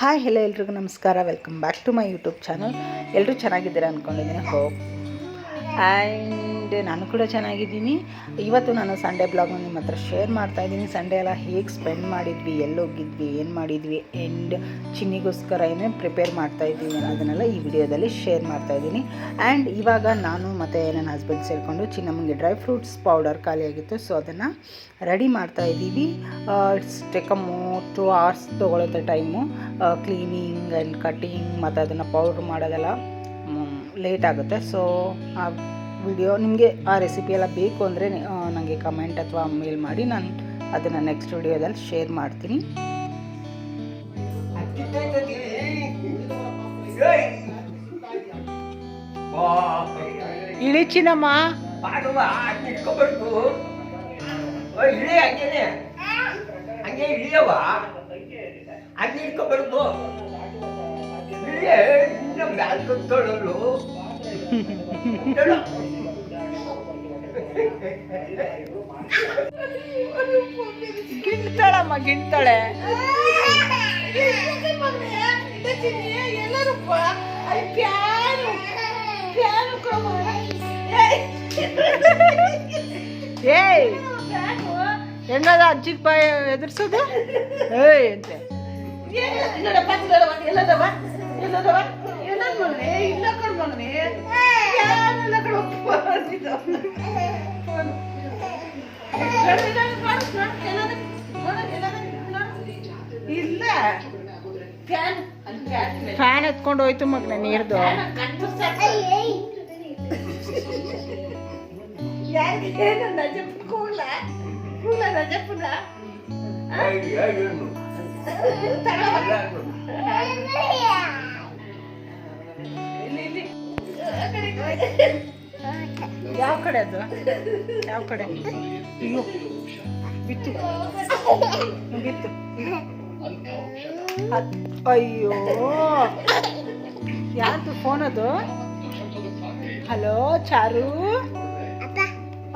Hi hello ಎಲ್ರಿಗೂ ನಮಸ್ಕಾರ. Welcome back to my YouTube channel ಎಲ್ಲರೂ ಚೆನ್ನಾಗಿದ್ದೀರಾ ಅಂದ್ಕೊಂಡಿದ್ದೀನಿ ಹೋಪ್ ಆ್ಯಂಡ್ ನಾನು ಕೂಡ ಚೆನ್ನಾಗಿದ್ದೀನಿ. ಇವತ್ತು ನಾನು ಸಂಡೇ ಬ್ಲಾಗ್ನ ನಿಮ್ಮ ಹತ್ರ ಶೇರ್ ಮಾಡ್ತಾ ಇದ್ದೀನಿ. ಸಂಡೇ ಎಲ್ಲ ಹೇಗೆ ಸ್ಪೆಂಡ್ ಮಾಡಿದ್ವಿ, ಎಲ್ಲೋಗಿದ್ವಿ, ಏನು ಮಾಡಿದ್ವಿ ಆ್ಯಂಡ್ ಚಿನ್ನಿಗೋಸ್ಕರ ಏನೇ ಪ್ರಿಪೇರ್ ಮಾಡ್ತಾ ಇದ್ದೀವಿ ಅನ್ನೋದನ್ನೆಲ್ಲ ಈ ವಿಡಿಯೋದಲ್ಲಿ ಶೇರ್ ಮಾಡ್ತಾ ಇದ್ದೀನಿ. ಆ್ಯಂಡ್ ಇವಾಗ ನಾನು ಮತ್ತು ನನ್ನ ಹಸ್ಬೆಂಡ್ ಸೇರಿಕೊಂಡು ಚಿನ್ನಮ್ಮಂಗೆ ಡ್ರೈ ಫ್ರೂಟ್ಸ್ ಪೌಡರ್ ಖಾಲಿಯಾಗಿತ್ತು ಸೊ ಅದನ್ನು ರೆಡಿ ಮಾಡ್ತಾ ಇದ್ದೀವಿ. It's take some two hours ತೊಗೊಳುತ್ತೆ time cleaning and cutting ಮತ್ತು ಅದನ್ನು ಪೌಡ್ರ್ ಮಾಡೋದೆಲ್ಲ. ಲೇಟ್ ಆಗುತ್ತೆ. ಸೊ ಆ ವಿಡಿಯೋ ನಿಮಗೆ ಆ ರೆಸಿಪಿ ಎಲ್ಲ ಬೇಕು ಅಂದರೆ ನನಗೆ ಕಮೆಂಟ್ ಅಥವಾ ಮೇಲ್ ಮಾಡಿ. ನಾನು ಅದನ್ನು ನೆಕ್ಸ್ಟ್ ವಿಡಿಯೋದಲ್ಲಿ ಶೇರ್ ಮಾಡ್ತೀನಿ. ಚಿನ್ನಮ್ಮ ಇಳಿ ಹಂಗೇನೆ ಹಂಗೆ ಇಳಿಯವ ಹಂಗೆ ಇಟ್ಕೊಬಾರ್ದು. ಇಳಿಯ ಇನ್ನ ಮ್ಯಾಲ್ ಕುತ್ಕೊಳ್ಳಲು ಗಿಣ್ತಾಳಮ್ಮ ಗಿಣ್ತಾಳೆ ಏಯ್ ಹೆಂಗದ ಅಜ್ಜಿಗೆ ಬಾಯ್ ಎದುರ್ಸೋದು ಏಯ್ ಅಂತೆ ಇಲ್ಲ ಫ್ಯಾನ್ ಎತ್ಕೊಂಡು ಹೋಯ್ತು ಮಗ್ನ ನೀರ್ದು. ಯಾರಿಗೆ ನಜಪ್ ಕೂಲ ಕೂಲ ಯಾವ ಕಡೆ ಅದು? ಯಾವ ಕಡೆ? ಅಯ್ಯೋ ಬಿತ್ತು ಬಿತ್ತು ಅಯ್ಯೋ. ಯಾರ್ದು ಫೋನ್ ಅದು? ಹಲೋ ಚಾರು?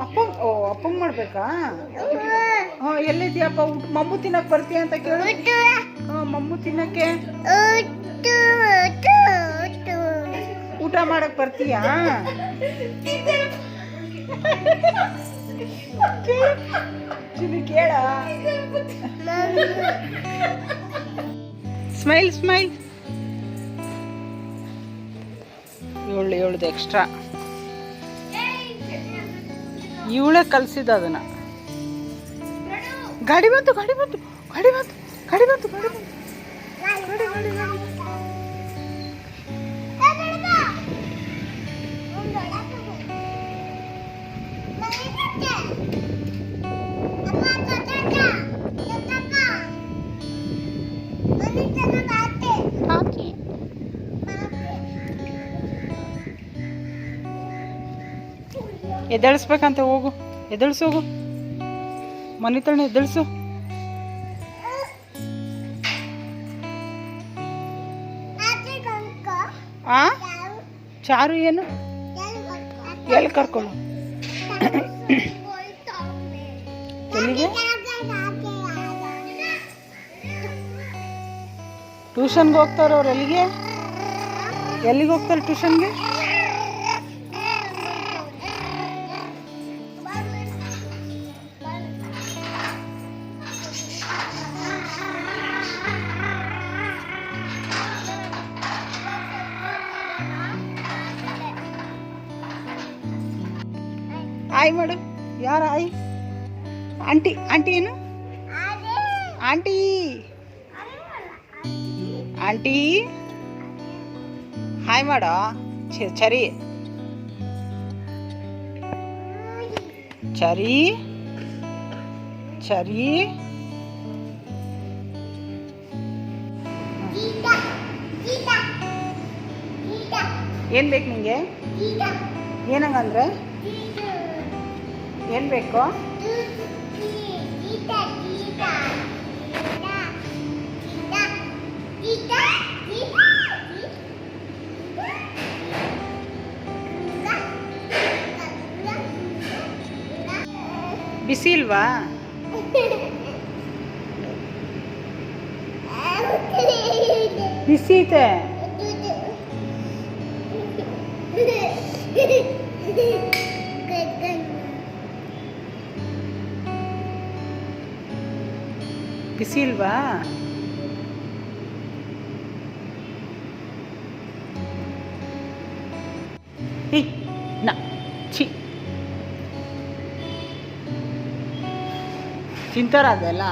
ಅಪ್ಪ, ಓ ಅಪ್ಪಂಗ್ ಮಾಡ್ಬೇಕಾ? ಹಾಂ, ಎಲ್ಲಿದ್ಯಪ್ಪ? ಮಮ್ಮು ತಿನ್ನಕ್ ಬರ್ತೀಯ ಅಂತ ಕೇಳು. ಹಾಂ, ಮಮ್ಮು ತಿನ್ನಕ್ಕೆ. ಊಟ ಮಾಡಕ್ ಬರ್ತೀಯಾ? ಕೇಳ. Smile smile. ಏಳು, ಏಳ್ದು ಎಕ್ಸ್ಟ್ರಾ ಇವಳೇ ಕಲ್ಸಿದ ಅದನ್ನ. ಗಾಡಿ ಬಂತು ಗಾಡಿ ಬಂತು ಗಾಡಿ ಬಂತು ಗಾಡಿ ಬಂತು ಗಾಡಿ ಬಂತು, ಗಾಡಿ ಗಾಡಿ ಗಾಡಿ ಎದ್ದೇಳಿಸ್ಬೇಕಂತ, ಹೋಗು. ಎದ್ದೇಳ್ಸು, ಹೋಗು. ಮನೆ ತಣ್ಣ ಎದ್ದೇಳಿಸು. ಆ? ಚಾರು ಏನು? ಎಲ್ಲಿ ಕರ್ಕೊಳ್ಳು ಎಲ್ಲಿಗೆ? ಟ್ಯೂಷನ್ಗೆ ಹೋಗ್ತಾರೆ ಅವ್ರು ಎಲ್ಲಿಗೆ? ಎಲ್ಲಿಗೆ ಹೋಗ್ತಾರೆ ಟ್ಯೂಷನ್ಗೆ? ಆಯ್ ಮಾಡು. ಯಾರು ಆಯ್? ಆಂಟಿ ಆಂಟಿ ಏನು? ಆಂಟಿ. ಆಂಟಿ. ಹಾಯ್ ಮಾಡೋ. ಚರಿ. ಚರಿ. ಚರಿ. ಏನು ಬೇಕು ನಿಂಗೆ? ಏನಂಗಂದ್ರೆ? ಏನು ಬೇಕು ಬಿಸಿ ಇಲ್ವಾ. ಬಿಸಿ ಐತೆ ಬಿಸಿ ಇಲ್ವಾ ಏ ನ ಛಿ. ತಿಂತಾರ ಅದೆಲ್ಲ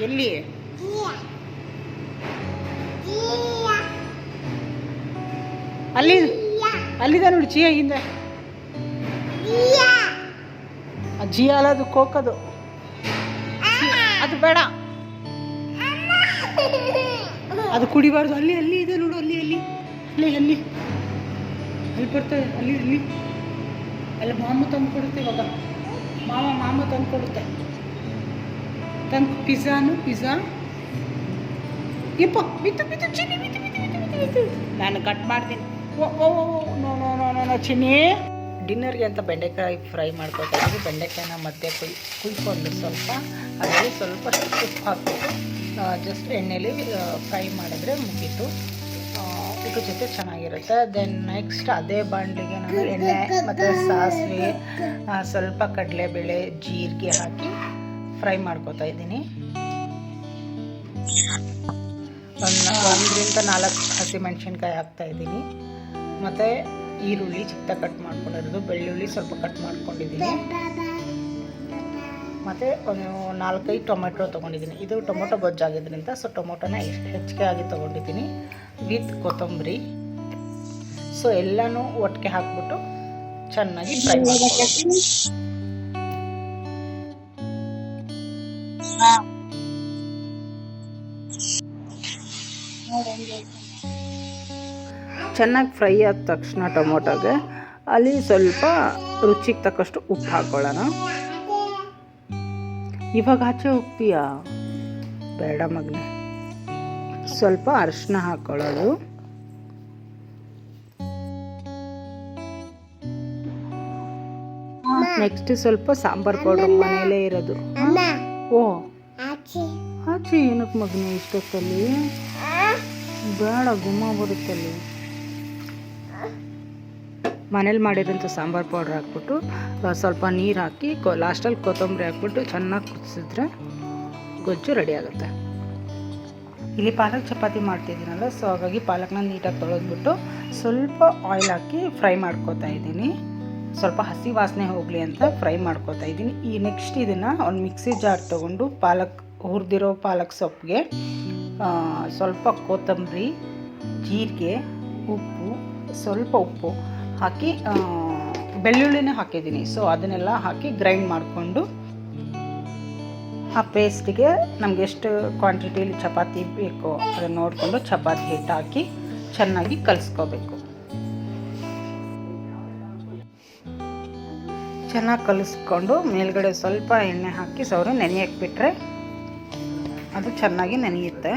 ಎಲ್ಲಿ? ಅಲ್ಲಿ ಅಲ್ಲಿದೆ ನೋಡಿ ಜಿಯ ಹಿಂದೆ. ಆ ಅಲ್ಲದು ಕೋಕದು. ಅದು ಬೇಡ. ಅದು ಕುಡಿಬಾರ್ದು. ಅಲ್ಲಿ ಅಲ್ಲಿ ಇದೆ ನೋಡು ಅಲ್ಲಿ ಅಲ್ಲಿ. ಅಲ್ಲಿ ಅಲ್ಲಿ. ಅಲ್ಲಿ ಬರ್ತದೆ. ಅಲ್ಲಿ ಅಲ್ಲಿ. ಅಲ್ಲ ಮಾಮ ತಂದು ಕೊಡುತ್ತೆ ಇವಾಗ. ಮಾಮ ಮಾಮ ತಂದು ಕೊಡುತ್ತೆ. ತಂದು ಪಿಜ್ಜಾನು ಪಿಜ್ಜಾ. ಯಪ್ಪ ಬಿತ್ತು ಬಿತ್ತು ಚಿನ್ನಿ ಬಿತ್ತು ಬಿತ್ತು ಬಿತ್ತು ಬಿತ್ತು ನಾನು ಕಟ್ ಮಾಡ್ತೀನಿ. ಓ ಓ ಓ, no no no no Chinni. ಡಿನ್ನರ್ಗೆ ಅಂತ ಬೆಂಡೆಕಾಯಿ ಫ್ರೈ ಮಾಡ್ಕೊತಾ ಬೆಂಡೆಕಾಯಿನ ಮಧ್ಯೆ ಕುಯ್, ಕುಯ್ಕೊಂಡು ಸ್ವಲ್ಪ ಅದರಲ್ಲಿ ಸ್ವಲ್ಪ ಉಪ್ಪು ಹಾಕ್ಬಿಟ್ಟು ಜಸ್ಟ್ ಎಣ್ಣೆಲಿ ಫ್ರೈ ಮಾಡಿದ್ರೆ ಮುಗೀತು. ಇದ್ರ ಜೊತೆ ಚೆನ್ನಾಗಿರುತ್ತೆ. ದೆನ್ ನೆಕ್ಸ್ಟ್ ಅದೇ ಬಾಂಡ್ಲಿಗೆ ನಾನು ಎಣ್ಣೆ ಮತ್ತು ಸಾಸಿವೆ ಸ್ವಲ್ಪ ಕಡಲೆಬೇಳೆ, ಜೀರಿಗೆ ಹಾಕಿ ಫ್ರೈ ಮಾಡ್ಕೋತಾ ಇದ್ದೀನಿ. ಒಂದು, ಒಂದರಿಂದ ನಾಲ್ಕು ಹಸಿಮೆಣ್ಸಿನ್ಕಾಯಿ ಹಾಕ್ತಾ ಇದ್ದೀನಿ. ಮತ್ತು ಈರುಳ್ಳಿ ಚಿಕ್ಕ ಕಟ್ ಮಾಡ್ಕೊಂಡಿರೋದು ಬೆಳ್ಳುಳ್ಳಿ ಸ್ವಲ್ಪ ಕಟ್ ಮಾಡ್ಕೊಂಡಿದ್ದೀನಿ. ಮತ್ತು ಒಂದು ನಾಲ್ಕೈದು ಟೊಮೆಟೊ ತೊಗೊಂಡಿದ್ದೀನಿ. ಇದು ಟೊಮೊಟೊ ಗೊಜ್ಜಾಗಿದ್ದರಿಂದ ಸೊ ಟೊಮೊಟೊನ ಹೆಚ್ಚಿಗೆ ಆಗಿ ತೊಗೊಂಡಿದ್ದೀನಿ. ವಿತ್ ಕೊತ್ತಂಬರಿ. ಸೊ ಎಲ್ಲನೂ ಒಟ್ಟಿಗೆ ಹಾಕ್ಬಿಟ್ಟು ಚೆನ್ನಾಗಿ ಫ್ರೈ ಮಾಡ್ಕೊಳ್ಳಿ ಚೆನ್ನಾಗಿ ಫ್ರೈ ಆದ ತಕ್ಷಣ ಟೊಮೊಟೊಗೆ ಅಲ್ಲಿ ಸ್ವಲ್ಪ ರುಚಿಗೆ ತಕ್ಕಷ್ಟು ಉಪ್ಪು ಹಾಕ್ಕೊಳ್ಳೋಣ ಇವಾಗ ಆಚೆ ಉಪ್ಪಿಯಾ ಬೇಡ ಮಗನೆ. ಸ್ವಲ್ಪ ಅರಿಶಿನ ಹಾಕ್ಕೊಳ್ಳೋದು ನೆಕ್ಸ್ಟ್ ಸ್ವಲ್ಪ ಸಾಂಬಾರ್ ಪೌಡರ್ ಮನೆಯಲ್ಲೇ ಇರೋದು. ಓ. ಆಚೆ. ಏನಕ್ಕೆ ಮಗ್ನ ಇಷ್ಟೊತ್ತಲ್ಲಿ? ಬೇಡ ಗುಮ್ಮ ಬರುತ್ತಲ್ಲಿ. ಮನೇಲಿ ಮಾಡಿರೋಂಥ ಸಾಂಬಾರು ಪೌಡ್ರ್ ಹಾಕ್ಬಿಟ್ಟು ಸ್ವಲ್ಪ ನೀರು ಹಾಕಿ, ಕೊ ಲಾಸ್ಟಲ್ಲಿ ಕೊತ್ತಂಬರಿ ಹಾಕ್ಬಿಟ್ಟು ಚೆನ್ನಾಗಿ ಕುದಿಸಿದ್ರೆ ಗೊಜ್ಜು ರೆಡಿ ಆಗುತ್ತೆ. ಇಲ್ಲಿ ಪಾಲಕ್ ಚಪಾತಿ ಮಾಡ್ತಿದ್ದೀನಲ್ಲ ಸೊ ಹಾಗಾಗಿ ಪಾಲಕ್ನ ನೀಟಾಗಿ ತೊಳೆದ್ಬಿಟ್ಟು ಸ್ವಲ್ಪ ಆಯಿಲ್ ಹಾಕಿ ಫ್ರೈ ಮಾಡ್ಕೊತಾ ಇದ್ದೀನಿ. ಸ್ವಲ್ಪ ಹಸಿ ವಾಸನೆ ಹೋಗಲಿ ಅಂತ ಫ್ರೈ ಮಾಡ್ಕೊತಾ ಇದ್ದೀನಿ. ಈ ನೆಕ್ಸ್ಟ್ ಇದನ್ನು ಒಂದು ಮಿಕ್ಸಿ ಜಾರ್ ತೊಗೊಂಡು ಪಾಲಕ್, ಹುರಿದಿರೋ ಪಾಲಕ್ ಸೊಪ್ಪಿಗೆ ಸ್ವಲ್ಪ ಕೊತ್ತಂಬರಿ, ಜೀರಿಗೆ, ಉಪ್ಪು, ಸ್ವಲ್ಪ ಉಪ್ಪು. ಹಾಕಿ ಬೆಳ್ಳುಳ್ಳಿನೇ ಹಾಕಿದ್ದೀನಿ. ಸೊ ಅದನ್ನೆಲ್ಲ ಹಾಕಿ ಗ್ರೈಂಡ್ ಮಾಡಿಕೊಂಡು, ಆ ಪೇಸ್ಟಿಗೆ ನಮ್ಗೆ ಎಷ್ಟು ಕ್ವಾಂಟಿಟಿಲಿ ಚಪಾತಿ ಬೇಕೋ ಅದನ್ನು ನೋಡಿಕೊಂಡು ಚಪಾತಿ ಹಿಟ್ಟು ಹಾಕಿ ಚೆನ್ನಾಗಿ ಕಲಿಸ್ಕೋಬೇಕು. ಚೆನ್ನಾಗಿ ಕಲಿಸ್ಕೊಂಡು ಮೇಲ್ಗಡೆ ಸ್ವಲ್ಪ ಎಣ್ಣೆ ಹಾಕಿ ಸೌರು ನೆನೆಯಕ್ಕೆ ಬಿಟ್ಟರೆ ಅದು ಚೆನ್ನಾಗಿ ನೆನೆಯುತ್ತೆ.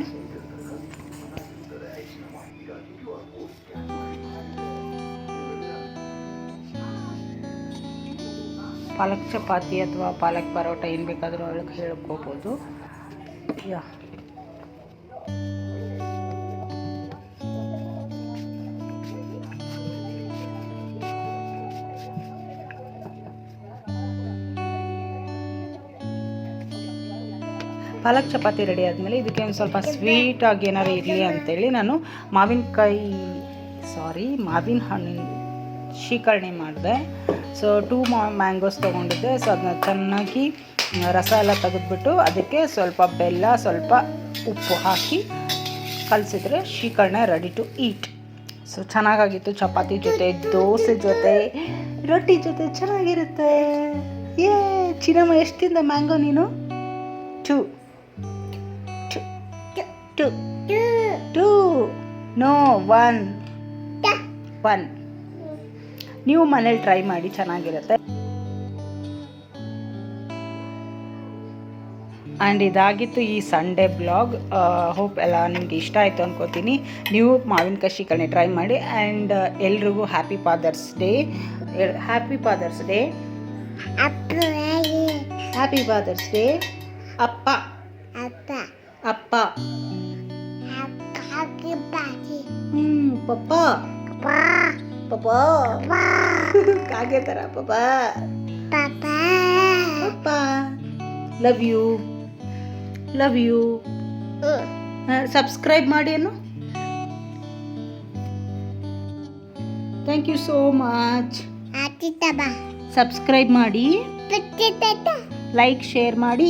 ಪಾಲಕ್ ಚಪಾತಿ ಅಥವಾ ಪಾಲಕ್ ಪರೋಟ ಏನು ಬೇಕಾದರೂ ಅವಳಿಗೆ ಹೇಳ್ಕೋಬೋದು. ಯಾ. ಪಾಲಕ್ ಚಪಾತಿ ರೆಡಿ ಆದಮೇಲೆ ಇದಕ್ಕೆ ಒಂದು ಸ್ವಲ್ಪ ಸ್ವೀಟಾಗಿ ಏನಾರು ಇರಲಿ ಅಂತೇಳಿ ನಾನು ಮಾವಿನಕಾಯಿ ಸಾರಿ ಮಾವಿನ ಹಣ್ಣಿನ ಶೀಕರಣೆ ಮಾಡಿದೆ. ಸೊ ಟೂ ಮಾ ಮ್ಯಾಂಗೋಸ್ ತೊಗೊಂಡಿದ್ದೆ. ಸೊ ಅದನ್ನ ಚೆನ್ನಾಗಿ ರಸ ಎಲ್ಲ ತೆಗೆದ್ಬಿಟ್ಟು ಅದಕ್ಕೆ ಸ್ವಲ್ಪ ಬೆಲ್ಲ ಸ್ವಲ್ಪ ಉಪ್ಪು ಹಾಕಿ ಕಲಸಿದ್ರೆ ಶೀಕರಣೆ ರೆಡಿ ಟು ಈಟ್ ಸೊ ಚೆನ್ನಾಗಾಗಿತ್ತು ಚಪಾತಿ ಜೊತೆ ದೋಸೆ ಜೊತೆ ರೊಟ್ಟಿ ಜೊತೆ ಚೆನ್ನಾಗಿರುತ್ತೆ. ಏ ಚಿನ್ನಮ್ಮ ಎಷ್ಟು ತಿಂದ ಮ್ಯಾಂಗೋ ನೀನು? Two two two no one one ನೀವು ಮನೇಲಿ ಟ್ರೈ ಮಾಡಿ ಚೆನ್ನಾಗಿರುತ್ತೆ. ಆ್ಯಂಡ್ ಇದಾಗಿತ್ತು ಈ ಸಂಡೇ ಬ್ಲಾಗ್ ಹೋಪ್ ಎಲ್ಲ ನಿಮ್ಗೆ ಇಷ್ಟ ಆಯಿತು ಅನ್ಕೋತೀನಿ. ನೀವು ಮಾವಿನ ಕಷಿಗಳನ್ನೇ ಟ್ರೈ ಮಾಡಿ ಆ್ಯಂಡ್ ಎಲ್ರಿಗೂ happy father's day happy father's day happy father's day ಅಪ್ಪ. ಅಪ್ಪ. ಅಪ್ಪ. ಹ್ಞೂ ಪಪ್ಪ. ಅಪ್ಪ ಪಪ್ಪ ಕಾಗೆ ಥರ ಪಪ್ಪ ಪಾಪ ಪಪ್ಪ love you love you subscribe ಮಾಡಿ ಅನ್ನು ಥ್ಯಾಂಕ್ ಯು ಸೋ ಮಚ್ ಆತಿ ತಬ ಸಬ್ಸ್ಕ್ರೈಬ್ ಮಾಡಿ. ಪಚ್ಚಿ ತಟ ಲೈಕ್ ಶೇರ್ ಮಾಡಿ.